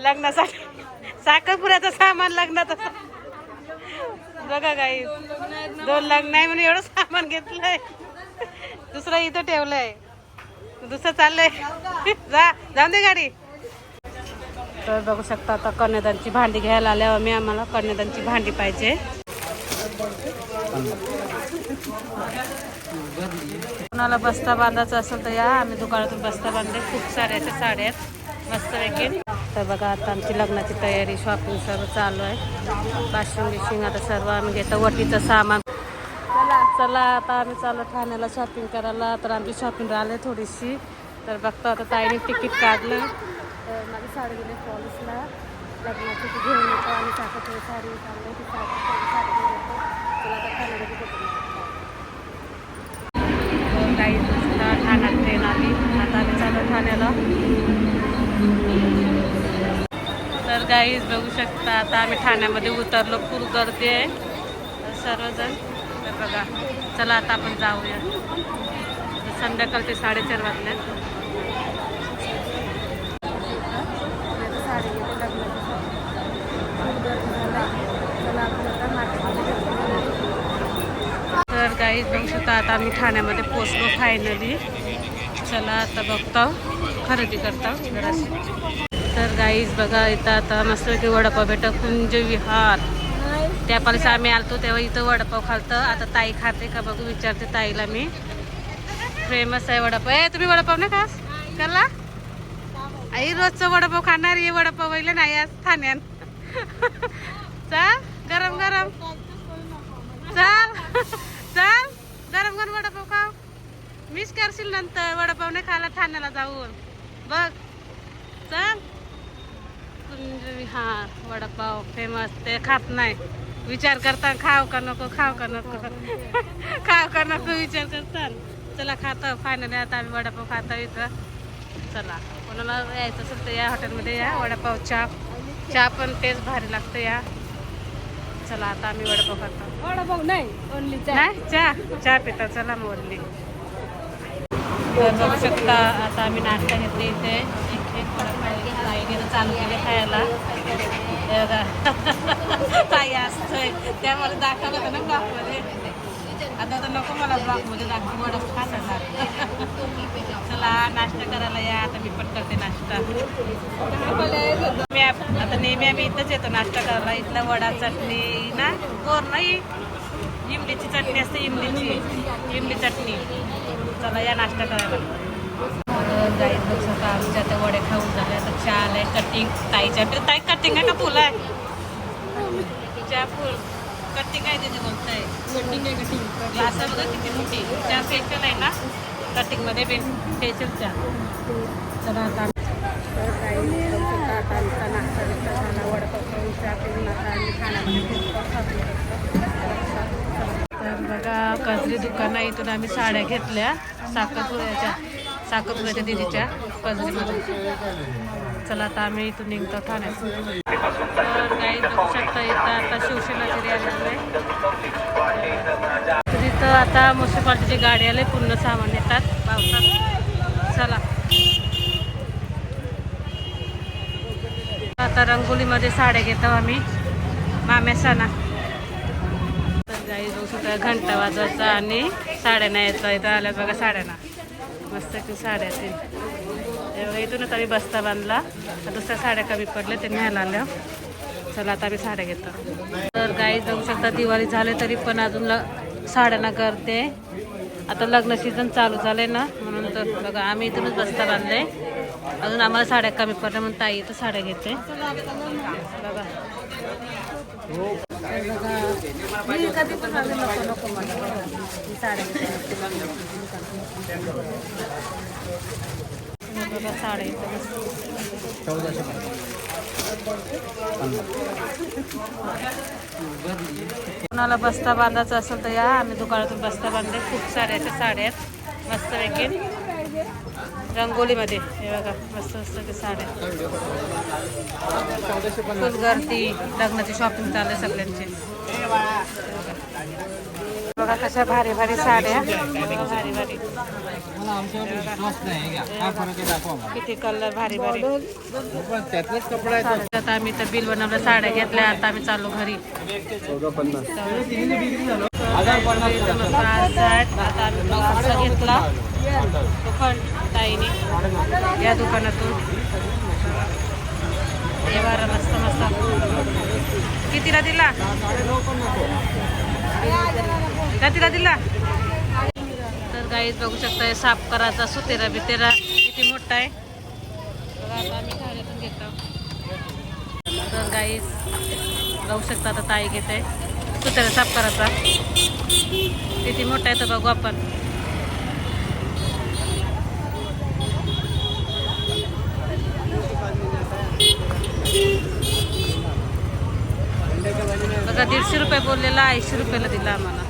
लग्नासाठी. साखरपुऱ्याचं सामान लग्नाचं बघा काही दोन लग्न आहे म्हणून एवढं सामान घेतलंय. दुसरं इथं ठेवलंय. दुसरं चाललंय. जा जाऊन दे गाडी. तर बघू शकता आता कन्यादानची भांडी घ्यायला आल्यावर मी आम्हाला कन्यादानची भांडी पाहिजे. कोणाला बस्ता बांधायचा असेल तर या. आम्ही दुकानातून बस्ता बांधले. खूप साऱ्या अशा साड्या आहेत. मस्त पैकी तर बघा आता आमची लग्नाची तयारी शॉपिंग सर्व चालू आहे. वाशिंग बिशिंग आता सर्व आम्ही घेतो वटीचं सामान. चला आता आम्ही चालू ठाण्याला शॉपिंग करायला. तर आमची शॉपिंग राहिली थोडीशी. तर बघतो आता ताईने तिकीट काढलं. तर माझी साडी गेली कॉलेजला लग्नाची ती घेऊन येतो आणि साखरपुडी साडी चालली ती साडी आता ठाण्याला हो, ठाण्यात ट्रेन आली. आता आम्ही चालू ठाण्याला. गाईज बघू शकता आता आम्ही ठाण्यामध्ये उतरलो. फुल गर्दी आहे. सर्वजण. तर बघा. चला आता आपण जाऊया. संध्याकाळ संध्याकाळचे साडेचार वाजल्यात साडी तर गाईज बघू शकता आता आम्ही ठाण्यामध्ये पोचलो फायनली चला आता बघतो. खरेदी करता. जराशी. तर गाईज बघा इथं आता मस्तपैकी वडापाव भेटत. कुंज विहार. त्या पालीस आम्ही आलतो तेव्हा इथं वडापाव खालतं. आता ताई खाते का बघू विचारते ताईला मी. फेमस आहे वडापाव. ए तुम्ही वडापाव नाही खास कला आई रोजचं वडापाव खाणार ये वडापाव वैले नाही आज ठाण्यात. चाल गरम गरम. चाल चाल. गरम गरम वडापाव खाव मिस करशील नंतर. वडापाव नाही खायला ठाण्याला जाऊन. बघ. चल. कुंज विहार वडापाव फेमस ते खात नाही. विचार करता खाव का नको खाव का नको. खाव का नको विचार करता. चला खातो फायनली आता आम्ही वडापाव खातो इथं. चला कोणाला यायचं असेल तर या हॉटेलमध्ये या. वडापाव चहा चहा पण तेच भारी लागतं या. चला आता आम्ही वडापाव खातो. वडापाव नाही ओनली नाही चहा चहा पिता चला मोरली तर बघू शकता आता आम्ही नाश्ता घेतले इथे. एक एक वगैरे चालू केले खायला. हे ताई असतोय. त्यामध्ये दाखवलं होतं ना ब्लॉकमध्ये आता तर नको मला ब्लॉकमध्ये दाखवू वडा खाणार चला नाश्ता करायला या. आता मी पण करते नाश्ता. मी आता नेहमी आम्ही इथंच येतो नाश्ता करायला. इथला वडा चटणी ना कोर नाही. इमलीची चटणी असते इमलीची. इमली चटणी. चला या नाश्ता करायला. जायचं आमच्या त्या वडे खाऊन झाले चहा आलाय कटिंग ताईच्या ताई कटिंग आहे का फुल आहे? चहा फुल कटिंग आहे बोलताय कटिंग आहे कटिंग ग्लास बघा किती मोठी. चहा फेशियल आहे ना? कटिंगमध्ये फेशियल चहा चला आता तर काही आता. आमचा नाश्ता बिस्ता झाला वडापाव खाऊन चहा पिऊन आता आम्ही खाण्यामध्ये तर बघा कजरी दुकानं इथून आम्ही साड्या घेतल्या. साखरपुऱ्याच्या साखरपुऱ्याच्या दिदीच्या कजरीमध्ये. चला आता आम्ही इथून निघतो ठाण्यात. तर काही बघू शकता इथं आता शिवसेनाची रॅली आहे. तर इथं आता म्युन्सिपाल्टीची गाडी आले पूर्ण सामान येतात. पावसात. चला. आता रंगोलीमध्ये साड्या घेतो आम्ही. माम्यासाना तर गाई बघू शकता घंटा वाजवायचा आणि साड्या न्यायचा. इथं आल्या बघा साड्या ना मस्त की साड्या येतील बघा, इथूनच आम्ही बस्ता बांधला. दुसऱ्या साड्या कमी पडल्या ते न्यायला आल्या चला आता आम्ही साड्या घेतो. तर गाई जाऊ शकता दिवाळी झाले तरी पण अजून ल साड्यांना करते. आता लग्न सीझन चालू झाले ना म्हणून तर बघा आम्ही इथूनच बस्ता बांधले अजून आम्हाला साड्या कमी पडल्या म्हणून ताई इथं साड्या घेते. बघा बघा नको नको साड्या घेते बघा साड्या मस्त. कोणाला बस्ता बांधायचा असेल तर या. आम्ही दुकानातून बस्ता बांधले. खूप साऱ्या अशा साड्या आहेत. मस्त पैकी. रंगोलीमध्ये. हे बघा मस्त मस्त ते साड्या गर्दी. लग्नाची शॉपिंग चालू आहे सगळ्यांची. बघा. बघा कशा भारी भारी साड्या बघा भारी भारी मला आमच्यावर विश्वास नाही घ्या काय फरक आहे दाखवा मला किती कलर भारी भारी पण त्यातलाच कपडा आहे तो. आता आम्ही तर बिल बनवलं साड्या घेतल्या आता आम्ही चालू घरी हजार पन्नास इथं मस्त साठ. आता आम्ही बॉक्सचा घेतला तो पण ताईने या दुकानातून हे बरं मस्त मस्त कितीला दिला कितीला दिला तर गाईत बघू शकताय साफ करायचा सुतेरा बितेरा किती मोठा आहे. आम्ही घरातून घेतो तर गाईस बघू शकता आता ताई घेते. सुतेरा साफ करायचा. किती मोठा आहे तर बघू आपण बघा दीडशे रुपये बोललेला ऐंशी रुपयाला दिला आम्हाला.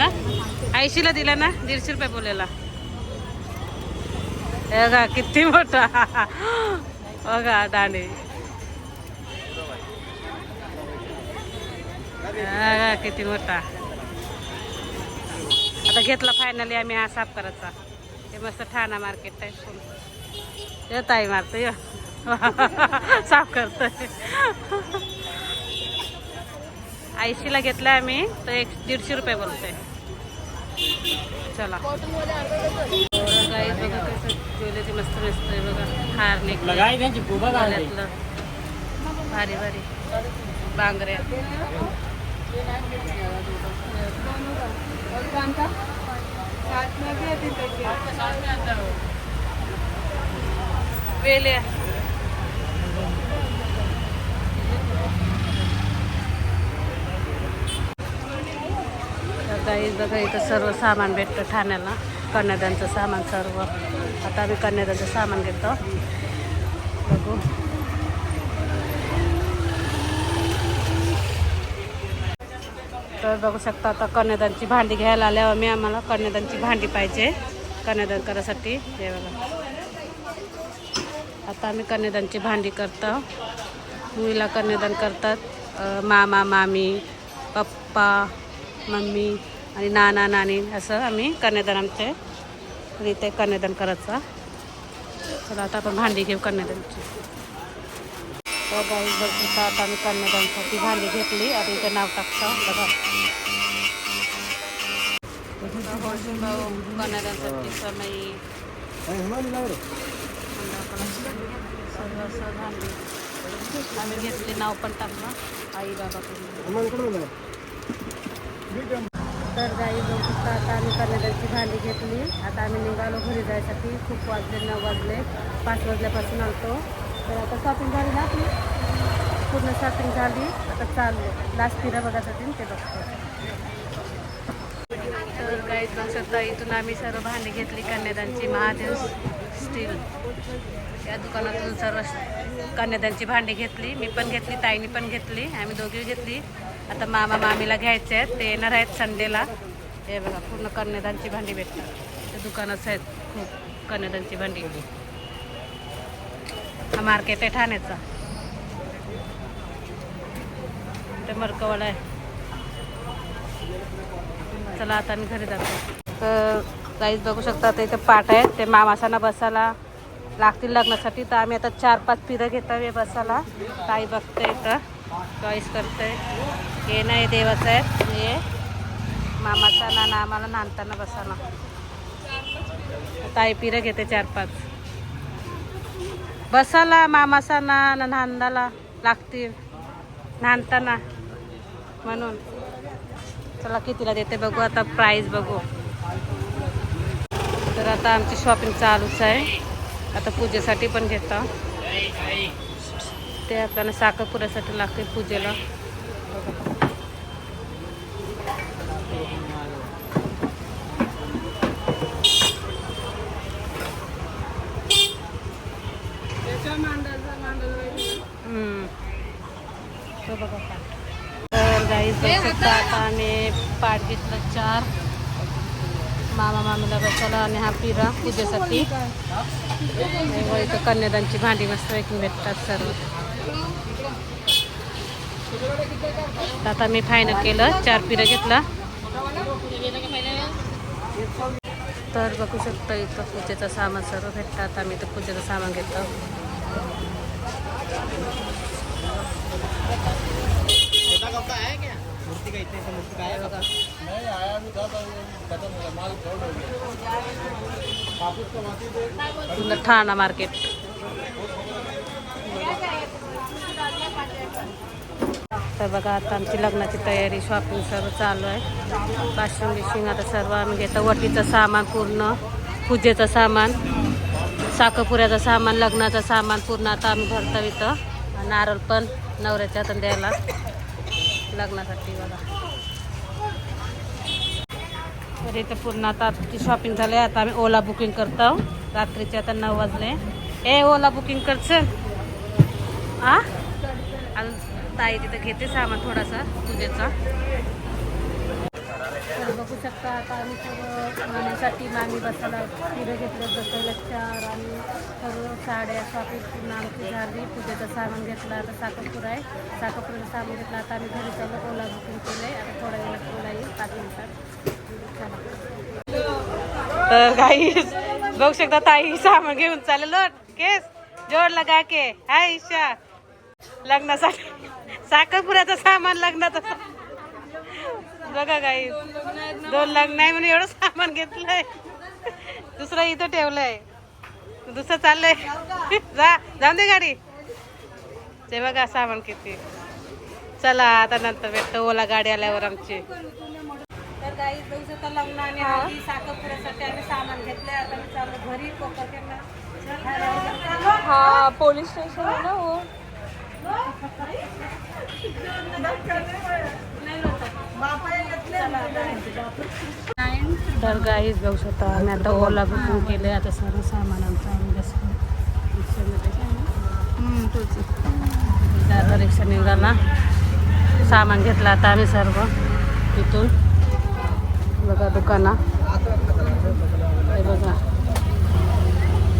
ना? ऐंशीला दिला ना? दीडशे रुपये बोललेला. बघा किती मोठा. बघा दाणे. बघा किती मोठा. आता घेतला फायनली आम्ही हा साफ करायचा हे मस्त ठाणा मार्केट टाईप येत आहे मारतो साफ करतोय ऐंशीला घेतला आम्ही तर एक दीडशे रुपये बोलतोय. चला. बघा कसं ज्वेलरी मस्त मस्त आहे बघा हार गळ्यातलं. भारी भारी. बांगड्या वेल्या काही बघा इथं सर्व सामान भेटतं ठाण्याला. कन्यादानचं सामान सर्व. आता आम्ही कन्यादानचं सामान घेतो. बघू. तर बघू शकता आता कन्यादानची भांडी घ्यायला आल्यावर मी आम्हाला कन्यादानची भांडी पाहिजे. कन्यादान करायसाठी. हे बघा. आता आम्ही कन्यादानची भांडी करतो. मुलीला कन्यादान करतात. मामा मामी पप्पा मम्मी आणि नाना नानी असं आम्ही कन्यादान आमचे. आणि ते कन्यादान करायचं. चला आता आपण भांडी घेऊ कन्यादानची. हो, तर आता आम्ही कन्यादानसाठी भांडी घेतली. आणि इथे नाव टाकतो. बघा. भाऊ कन्यादानसाठी समय भांडी. आम्ही घेतली नाव पण टाकलं. आई बाबा. तर गाई बघू शकता आता आम्ही कन्यादानची भांडी घेतली. आता आम्ही निघालो घरी जायसाठी. खूप वाजले नऊ वाजले. पाच वाजल्यापासून आलतो. तर आता शॉपिंग झाली ना आपली? पूर्ण शॉपिंग झाली. आता चाललो लास्ट फिरा बघायसाठी ते बघतो. तर गाईज बघू शकता इथून आम्ही सर्व भांडी घेतली. कन्यादानची महादेव स्टील या दुकानातून सर्व कन्यादानची भांडी घेतली. मी पण घेतली ताईनी पण घेतली. आम्ही दोघी घेतली. आता मामा मामीला घ्यायचे आहेत. ते येणार आहेत संडेला. हे बघा पूर्ण कन्यादानची भांडी भेटतात. ते दुकानच आहेत. खूप कन्यादानची भांडी. हा मार्केट आहे ठाण्याचा. ते मरकवाडा आहे. चला आता आम्ही घरी जातो. तर काहीच बघू शकता आता इथे पाठ आहे ते मामासांना बसायला लागतील लग्नासाठी. तर आम्ही आता चार पाच पिरं घेतावे बसायला. ताई बघते इथं. चॉईस करते हे नाही देवाचं आहे. हे मामाचा ना आम्हाला नांदताना बसाना ताई पिरं घेते चार पाच. बसायला मामाचा ना नांदाला लागतील. नांदताना म्हणून. चला कितीला देते बघू. आता प्राईस बघू. तर आता आमची शॉपिंग चालूच आहे. आता पूजेसाठी पण घेतो. ते आपल्याला साखरपुऱ्यासाठी लागते पूजेला. तर आता आम्ही पाठ घेतलं चार. मामा मामीला बसायला आणि हा पिरा पूजेसाठी. इथं कन्यादानची भांडी मस्त एक भेटतात सर्व. तर आता मी फायनल केलं चार पिरं घेतला. तर बघू शकतो इथं पूजेचं सामान सर्व भेटतं आता मी तर पूजेचं सामान घेतलं. ठाणा मार्केट. तर बघा आता आमची लग्नाची तयारी शॉपिंग सर्व चालू आहे. वाशिंग बिशिंग आता सर्व आम्ही घेतो. वटीचं सामान पूर्ण पूजेचं सामान साखरपुऱ्याचं सामान लग्नाचं सामान पूर्ण आता आम्ही भरतो इथं. नारळ पण नवऱ्याच्या आता द्यायला. लग्नासाठी बघा. तर इथं पूर्ण आता आमची शॉपिंग झाली आता आम्ही ओला बुकिंग करतो. रात्रीचे आता नऊ वाजले. ए ओला बुकिंग करचं आ? ताई तिथं घेते सामान थोडासा पूजेचा. बघू शकता आता आम्ही सर्व खाण्यासाठी मामी बसायला तिथं घेतलं बसायला चार आणि सर्व साड्या शॉपिंग पूर्ण आमची झाली. पूजेचं सामान घेतलं आता साखरपुरा आहे. साखरपुऱ्याचं सामान घेतलं आता आम्ही घरी चालू ओला बुकिंग केलं आहे आता थोड्या वेळात ओला येईल पाच मिनिटात. तर काही बघू शकता ताई सामान घेऊन चाललो केस जोड लगा के. हाय ईशा. लग्नासाठी. साखरपुऱ्याचं सामान लग्नाचं बघा काही दोन लग्न आहे म्हणून एवढं सामान घेतलंय. दुसरं इथं ठेवलंय. दुसरं चाललंय. जा जाऊन दे गाडी. ते बघा सामान किती. चला आता नंतर भेटतो. ओला गाडी आल्यावर आमची. तर काही दिवसात लग्न आणि हळदी साखरपुऱ्यासाठी आम्ही सामान घेतलंय. आता मी चाललो घरी. हा पोलीस स्टेशन आहे ना हो. तर गाईच बघू शकता. आम्ही आता ओला बुकिंग केले आता सर्व सामान आमचं आम्ही जसं आता रिक्षा निघाला. सामान घेतलं आता आम्ही सर्व. तिथून बघा दुकाना. हे बघा.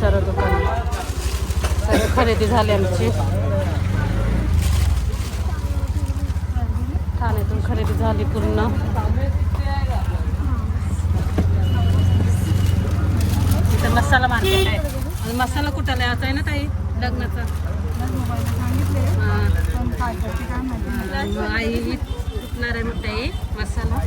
सर्व दुकान. सर्व खरेदी झाली आमची. खरेदी झाली पूर्ण. इथं मसाला मार्केट आहे. आणि मसाला कुठं याचा आहे ना ताई? लग्नाचा. आई विकणार आहे म्हणते आई मसाला.